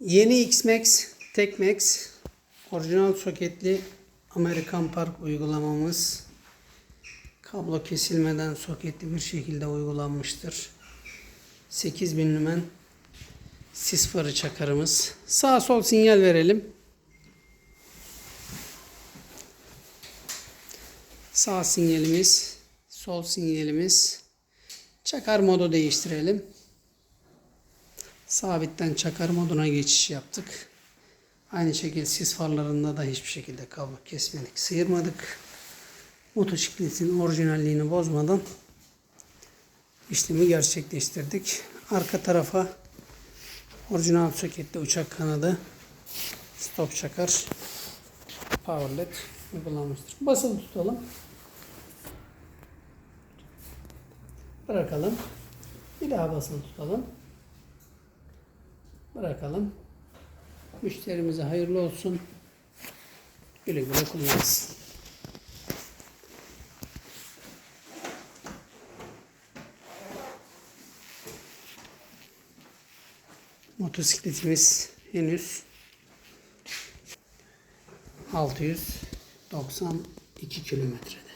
Yeni X-Max, Tek-Max orijinal soketli Amerikan Park uygulamamız kablo kesilmeden soketli bir şekilde uygulanmıştır. 8000 lümen sis farı çakarımız. Sağ sol sinyal verelim. Sağ sinyalimiz, sol sinyalimiz. Çakar modu değiştirelim. Sabitten çakar moduna geçiş yaptık. Aynı şekilde sis farlarında da hiçbir şekilde kablo kesmedik, sıyırmadık. Motosikletin orijinalliğini bozmadan işlemi gerçekleştirdik. Arka tarafa orijinal soketli uçak kanadı stop çakar power led uygulanmıştır. Basılı tutalım. Bırakalım. Bir daha basılı tutalım. Bırakalım. Müşterimize hayırlı olsun. Güle güle kullansın. Motosikletimiz henüz 692 kilometrede.